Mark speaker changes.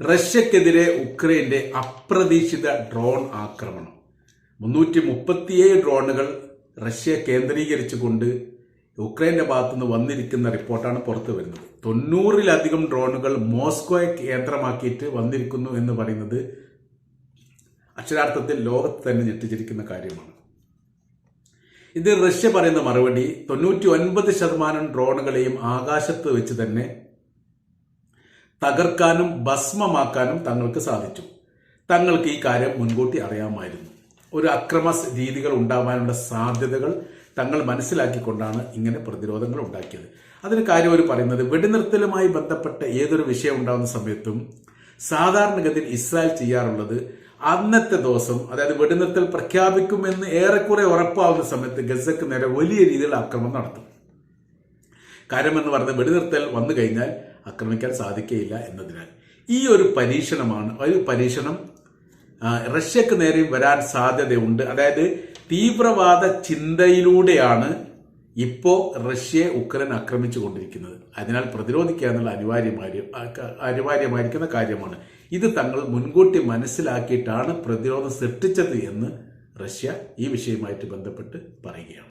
Speaker 1: റഷ്യക്കെതിരെ ഉക്രൈന്റെ അപ്രതീക്ഷിത ഡ്രോൺ ആക്രമണം. മുന്നൂറ്റി മുപ്പത്തിയേഴ് ഡ്രോണുകൾ റഷ്യ കേന്ദ്രീകരിച്ചുകൊണ്ട് ഉക്രൈന്റെ ഭാഗത്തുനിന്ന് വന്നിരിക്കുന്ന റിപ്പോർട്ടാണ് പുറത്തു വരുന്നത്. തൊണ്ണൂറിലധികം ഡ്രോണുകൾ മോസ്കോയെ കേന്ദ്രമാക്കിയിട്ട് വന്നിരിക്കുന്നു എന്ന് പറയുന്നത് അക്ഷരാർത്ഥത്തിൽ ലോകത്ത് തന്നെ ഞെട്ടിച്ചിരിക്കുന്ന കാര്യമാണ്. ഇത് റഷ്യ പറയുന്ന മറുപടി തൊണ്ണൂറ്റി ഒൻപത് ശതമാനം ഡ്രോണുകളെയും ആകാശത്ത് വെച്ച് തന്നെ തകർക്കാനും ഭസ്മമാക്കാനും തങ്ങൾക്ക് സാധിച്ചു. തങ്ങൾക്ക് ഈ കാര്യം മുൻകൂട്ടി അറിയാമായിരുന്നു. ഒരു അക്രമ രീതികൾ ഉണ്ടാവാനുള്ള സാധ്യതകൾ തങ്ങൾ മനസ്സിലാക്കിക്കൊണ്ടാണ് ഇങ്ങനെ പ്രതിരോധങ്ങൾ ഉണ്ടാക്കിയത്. അതിന് കാര്യം അവർ പറയുന്നത് വെടിനിർത്തലുമായി ബന്ധപ്പെട്ട ഏതൊരു വിഷയം ഉണ്ടാകുന്ന സമയത്തും സാധാരണഗതിയിൽ ഇസ്രായേൽ ചെയ്യാറുള്ളത് അന്നത്തെ ദിവസം അതായത് വെടിനിർത്തൽ പ്രഖ്യാപിക്കുമെന്ന് ഏറെക്കുറെ ഉറപ്പാവുന്ന സമയത്ത് ഗസക്ക് നേരെ വലിയ രീതിയിൽ ആക്രമണം നടത്തും. കാര്യമെന്ന് പറയുന്നത് വെടിനിർത്തൽ വന്നു കഴിഞ്ഞാൽ ആക്രമിക്കാൻ സാധിക്കുകയില്ല എന്നതിനാൽ. ഈ ഒരു പരീക്ഷണമാണ് ഒരു പരീക്ഷണം റഷ്യക്ക് നേരെ വരാൻ സാധ്യതയുണ്ട്. അതായത് തീവ്രവാദ ചിന്തയിലൂടെയാണ് ഇപ്പോൾ റഷ്യയെ ഉക്രൈൻ ആക്രമിച്ചു കൊണ്ടിരിക്കുന്നത് അതിനാൽ പ്രതിരോധിക്കുക എന്നുള്ള അനിവാര്യമായ അനിവാര്യമായിരിക്കുന്ന കാര്യമാണ്. ഇത് തങ്ങൾ മുൻകൂട്ടി മനസ്സിലാക്കിയിട്ടാണ് പ്രതിരോധം സൃഷ്ടിച്ചത് എന്ന് റഷ്യ ഈ വിഷയവുമായിട്ട് ബന്ധപ്പെട്ട് പറയുകയാണ്.